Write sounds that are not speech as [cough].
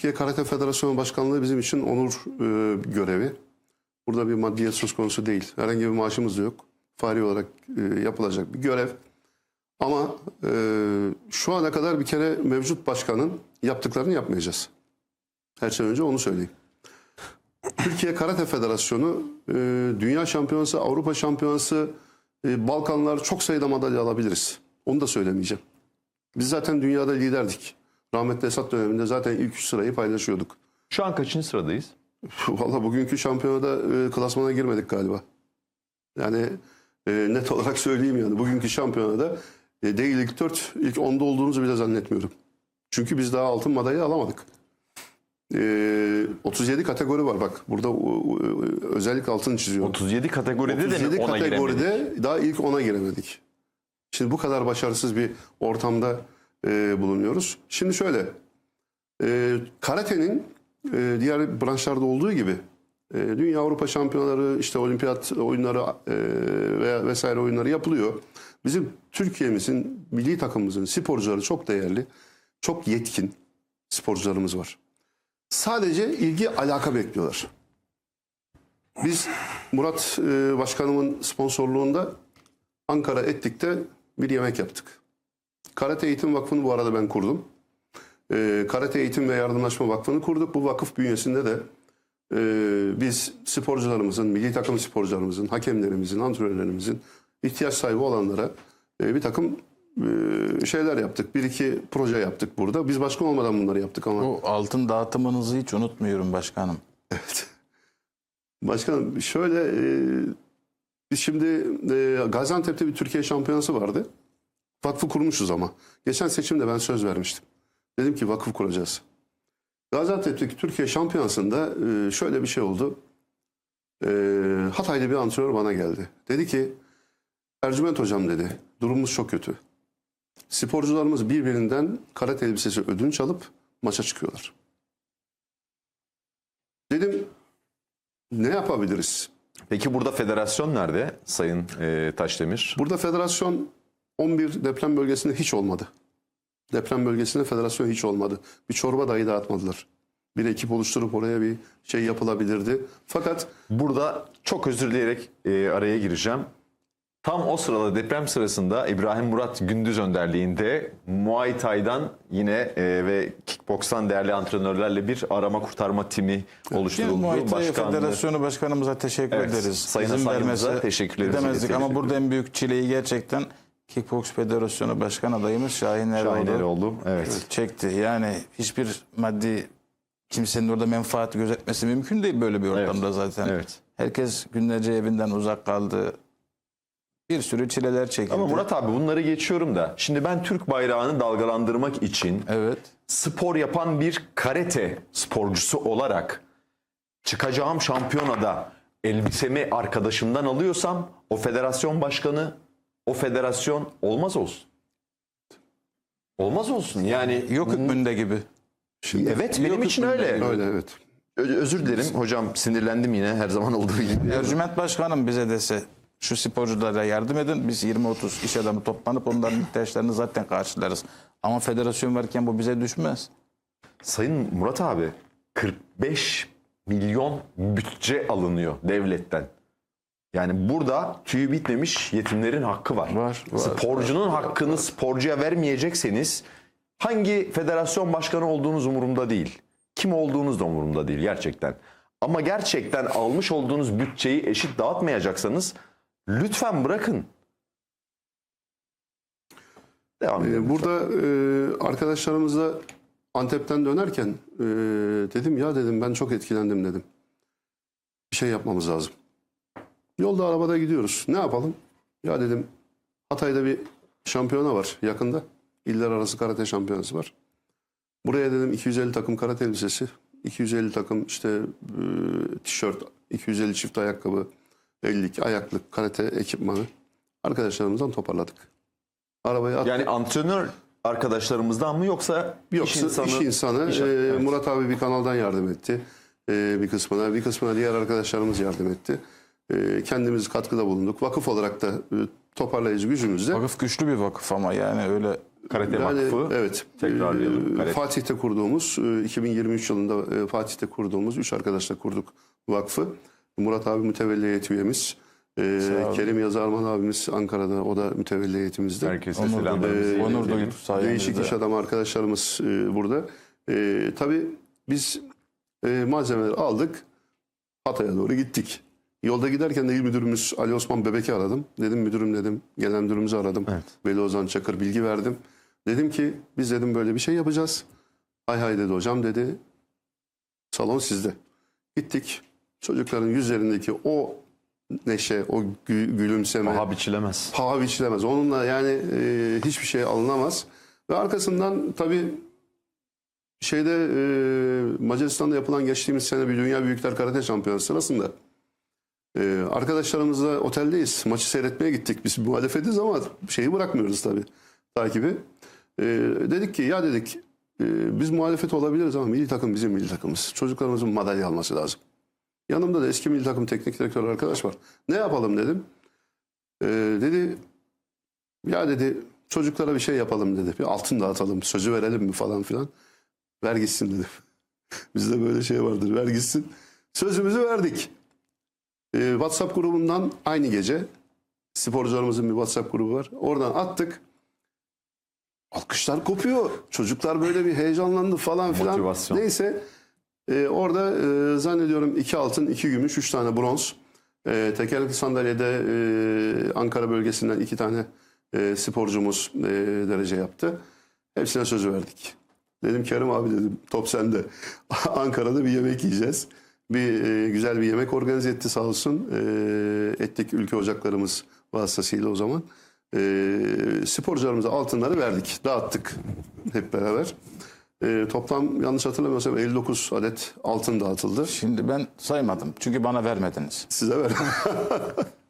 Türkiye Karate Federasyonu Başkanlığı bizim için onur e, görevi. Burada bir maddiyet söz konusu değil. Herhangi bir maaşımız da yok. Fari olarak e, yapılacak bir görev. Ama e, şu ana kadar bir kere mevcut başkanın yaptıklarını yapmayacağız. Her şeyden önce onu söyleyeyim. Türkiye Karate Federasyonu e, Dünya Şampiyonası, Avrupa Şampiyonası, e, Balkanlar çok sayıda madalya alabiliriz. Onu da söylemeyeceğim. Biz zaten dünyada liderdik. Rahmetli Esat döneminde zaten ilk üç sırayı paylaşıyorduk. Şu an kaçıncı sıradayız? [laughs] Valla bugünkü şampiyonada e, klasmana girmedik galiba. Yani e, net olarak söyleyeyim yani. Bugünkü şampiyonada e, değil ilk 4, ilk 10'da olduğumuzu bile zannetmiyorum. Çünkü biz daha altın madalya alamadık. E, 37 kategori var bak. Burada o- özellikle altını çiziyorum. 37 kategoride de 37 mi ona kategoride giremedik? daha ilk 10'a giremedik. Şimdi bu kadar başarısız bir ortamda e, bulunuyoruz. Şimdi şöyle, e, karatenin e, diğer branşlarda olduğu gibi e, Dünya Avrupa Şampiyonaları, işte olimpiyat oyunları e, veya vesaire oyunları yapılıyor. Bizim Türkiye'mizin, milli takımımızın sporcuları çok değerli, çok yetkin sporcularımız var. Sadece ilgi, alaka bekliyorlar. Biz Murat e, Başkanımın sponsorluğunda Ankara Etlik'te bir yemek yaptık. Karate Eğitim Vakfı'nı bu arada ben kurdum. E, Karate Eğitim ve Yardımlaşma Vakfı'nı kurduk. Bu vakıf bünyesinde de e, biz sporcularımızın, milli takım sporcularımızın, hakemlerimizin, antrenörlerimizin ihtiyaç sahibi olanlara e, bir takım e, şeyler yaptık. Bir iki proje yaptık burada. Biz başkan olmadan bunları yaptık ama. Bu altın dağıtımınızı hiç unutmuyorum başkanım. [laughs] Başkanım şöyle e, biz şimdi e, Gaziantep'te bir Türkiye şampiyonası vardı. Vakfı kurmuşuz ama. Geçen seçimde ben söz vermiştim. Dedim ki vakıf kuracağız. Gaziantep'teki Türkiye şampiyonasında e, şöyle bir şey oldu. E, Hataylı bir antrenör bana geldi. Dedi ki Ercüment hocam dedi durumumuz çok kötü. Sporcularımız birbirinden karate elbisesi ödünç alıp maça çıkıyorlar. Dedim ne yapabiliriz? Peki burada federasyon nerede Sayın e, Taşdemir? Burada federasyon 11 deprem bölgesinde hiç olmadı. Deprem bölgesinde federasyon hiç olmadı. Bir çorba dahi dağıtmadılar. Bir ekip oluşturup oraya bir şey yapılabilirdi. Fakat Burada çok özür dileyerek e, araya gireceğim. Tam o sırada deprem sırasında İbrahim Murat Gündüz önderliğinde Muay Thai'dan yine e, ve Kickbox'tan değerli antrenörlerle bir arama kurtarma timi oluşturuldu. Muay Thai Başkanlığı- Federasyonu Başkanımıza teşekkür Evet, ederiz. Sayın İzin Hasan'ımıza vermese teşekkürlerimizi ama burada en büyük çileyi gerçekten Kickbox Federasyonu Başkan adayımız Şahin Eroğlu Şahin Eroğlu. Evet. çekti. Yani hiçbir maddi kimsenin orada menfaat gözetmesi mümkün değil böyle bir ortamda zaten. Evet. Herkes günlerce evinden uzak kaldı. Bir sürü çileler çekildi. Ama Murat abi bunları geçiyorum da şimdi ben Türk bayrağını dalgalandırmak için Evet. spor yapan bir karate sporcusu olarak çıkacağım şampiyonada elbisemi arkadaşımdan alıyorsam o federasyon başkanı o federasyon olmaz olsun. Olmaz olsun. Yani Yok hükmünde gibi. evet benim için öyle. öyle evet. Ö- Özür dilerim hocam sinirlendim yine her zaman olduğu gibi. Ercüment Başkanım bize dese şu sporculara yardım edin. Biz 20-30 iş adamı toplanıp onların ihtiyaçlarını zaten karşılarız. Ama federasyon varken bu bize düşmez. Sayın Murat abi 45 milyon bütçe alınıyor devletten. Yani burada tüyü bitmemiş yetimlerin hakkı var. Var, var, Sporcunun hakkını sporcuya vermeyecekseniz hangi federasyon başkanı olduğunuz umurumda değil. Kim olduğunuz da umurumda değil gerçekten. Ama gerçekten almış olduğunuz bütçeyi eşit dağıtmayacaksanız lütfen bırakın. Devam edelim. Ee, burada e, arkadaşlarımızla Antep'ten dönerken e, dedim ya dedim ben çok etkilendim dedim. Bir şey yapmamız lazım. Yolda arabada gidiyoruz. Ne yapalım? Ya dedim Hatay'da bir şampiyona var yakında. İller arası karate şampiyonası var. Buraya dedim 250 takım karate elbisesi, 250 takım işte e, tişört, 250 çift ayakkabı, 50 ayaklık karate ekipmanı arkadaşlarımızdan toparladık. Arabaya attık. Yani antrenör arkadaşlarımızdan mı yoksa Yok, iş iş insanı? insanı, iş- e, evet. Murat abi bir kanaldan yardım etti. E, bir kısmına, bir kısmına diğer arkadaşlarımız yardım etti. E, kendimiz katkıda bulunduk. Vakıf olarak da e, toparlayıcı gücümüzle Vakıf güçlü bir vakıf ama yani öyle Karate Vakfı. Evet. Tekrarlayalım. Ee, Karate. Fatih'te kurduğumuz, e, 2023 yılında e, Fatih'te kurduğumuz, üç arkadaşla kurduk vakfı. Murat abi mütevelli heyet üyemiz. Ee. Kerim Yazarman abimiz Ankara'da, o da mütevelli heyetimizde. Herkese Onur selamlarımızı duyduk. Onur sayenizde. Değişik iş adamı arkadaşlarımız e, burada. E, tabii biz e, malzemeleri aldık. Hatay'a doğru gittik. Yolda giderken de il müdürümüz Ali Osman Bebek'i aradım. Dedim müdürüm dedim. Genel müdürümüzü aradım. Evet. Veli Ozan Çakır bilgi verdim. Dedim ki biz dedim böyle bir şey yapacağız. Hay hay dedi hocam dedi. Salon sizde. Gittik. Çocukların yüzlerindeki o neşe, o gü- gülümseme, Paha biçilemez. paha biçilemez. Onunla yani e, hiçbir şey alınamaz. Ve arkasından tabii şeyde e, Macaristan'da yapılan geçtiğimiz sene bir Dünya Büyükler Karate Şampiyonası sırasında e, arkadaşlarımızla oteldeyiz. Maçı seyretmeye gittik. Biz muhalefetiz ama şeyi bırakmıyoruz tabii takibi. E, dedik ki ya dedik e, biz muhalefet olabiliriz ama milli takım bizim milli takımımız. Çocuklarımızın madalya alması lazım. Yanımda da eski milli takım teknik direktörü arkadaş var. Ne yapalım dedim. Ee, dedi ya dedi çocuklara bir şey yapalım dedi. Bir altın dağıtalım sözü verelim mi falan filan. Ver gitsin dedi. [laughs] Bizde böyle şey vardır ver gitsin. Sözümüzü verdik. Ee, WhatsApp grubundan aynı gece sporcularımızın bir WhatsApp grubu var. Oradan attık. Alkışlar kopuyor. Çocuklar böyle bir heyecanlandı falan filan. Motivasyon. Neyse e, orada e, zannediyorum iki altın, iki gümüş, üç tane bronz. E, tekerlekli sandalyede e, Ankara bölgesinden iki tane e, sporcumuz e, derece yaptı. Hepsine sözü verdik. Dedim Kerim abi dedim top sende. [laughs] Ankara'da bir yemek yiyeceğiz. Bir e, güzel bir yemek organize etti sağ olsun. E, ettik ülke ocaklarımız vasıtasıyla o zaman. E, sporcularımıza altınları verdik. Dağıttık hep beraber. E, toplam yanlış hatırlamıyorsam 59 adet altın dağıtıldı. Şimdi ben saymadım. Çünkü bana vermediniz. Size ver. [laughs]